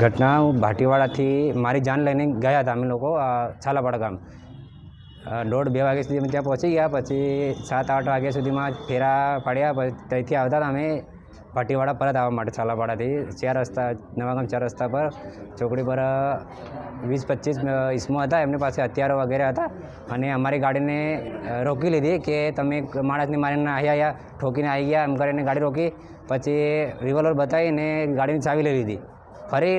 ઘટના હું ભાટીવાડાથી મારી જાન લઈને ગયા હતા અમે લોકો છાલાપાડા ગામ. દોઢ બે વાગ્યા સુધી અમે ત્યાં પહોંચી ગયા, પછી સાત આઠ વાગ્યા સુધીમાં ફેરા પાડ્યા ત્યાંથી આવતા હતા અમે ભાટીવાડા પરત આવવા માટે છાલાપાડાથી ચાર રસ્તા, નવાગામ ચાર રસ્તા પર, ચોકડી પર વીસ પચીસ ઈસમો હતા, એમની પાસે હથિયારો વગેરે હતા. અને અમારી ગાડીને રોકી લીધી કે તમે માણસને મારીને અહીંયા આવ્યા ઠોકીને આવી ગયા, એમ કરીને ગાડી રોકી, પછી રિવોલ્વર બતાવીને ગાડીની ચાવી લઈ લીધી. ફરી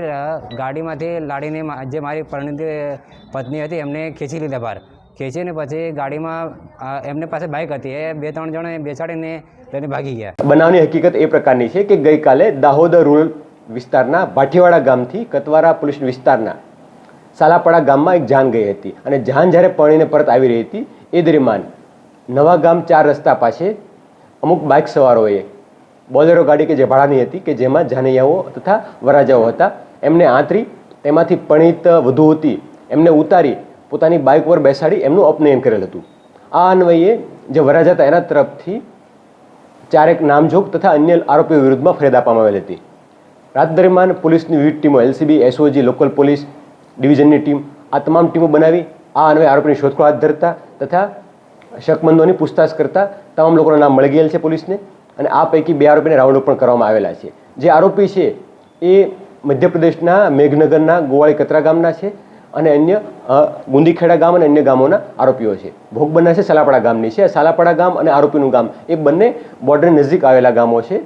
ગાડીમાંથી લાડીને જે મારી પરિણીત પત્ની હતી, એમને ખેંચી લીધા બહાર. ખેંચીને પછી ગાડીમાં એમને પાસે બાઇક હતી. એ બે ત્રણ જણ બેસાડીને લઈને ભાગી ગયા. બનાવની હકીકત એ પ્રકારની છે કે ગઈકાલે દાહોદ રૂરલ વિસ્તારના ભાટીવાડા ગામથી કતવારા પોલીસ વિસ્તારના સાલાપાડા ગામમાં એક જાન ગઈ હતી અને જાન જ્યારે પરણીને પરત આવી રહી હતી, એ દરમિયાન નવા ગામ ચાર રસ્તા પાસે અમુક બાઇક સવારોએ બોલેરો ગાડી કે જે ભાડાની હતી કે જેમાં જાનૈયાઓ તથા વરાજાઓ હતા, એમને આંતરી, તેમાંથી પણિત વધુ હતી. એમને ઉતારી, પોતાની બાઇક પર બેસાડી એમનું અપનયન કરેલ હતું. આ અન્વયે જે વરાજા હતા એના તરફથી ચારેક નામજોગ તથા અન્ય આરોપીઓ વિરુદ્ધમાં ફરિયાદ આપવામાં આવેલી હતી. રાત દરમિયાન પોલીસની વિવિધ ટીમો, એલસીબી, એસઓજી, લોકલ પોલીસ, ડિવિઝનની ટીમ આ તમામ ટીમો બનાવી આ અન્વયે આરોપીની શોધખોળ હાથ ધરતા તથા શકમંદોની પૂછતાછ કરતા તમામ લોકોના નામ મળી ગયેલ છે પોલીસને. અને આ પૈકી બે આરોપીને રાઉન્ડ પણ કરવામાં આવેલા છે. જે આરોપી છે એ મધ્યપ્રદેશના મેઘનગરના ગોવાળી કતરા ગામના છે અને અન્ય ગુંદીખેડા ગામ અને અન્ય ગામોના આરોપીઓ છે. ભોગ બનનાર છે સાલાપાડા ગામની છે. સાલાપાડા ગામ અને આરોપીનું ગામ એ બંને બોર્ડર નજીક આવેલા ગામો છે.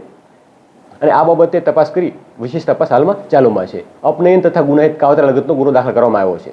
અને આ બાબતે તપાસ કરી વિશેષ તપાસ હાલમાં ચાલુમાં છે. અપનયન તથા ગુનાહિત કાવતરા લગતનો ગુનો દાખલ કરવામાં આવ્યો છે.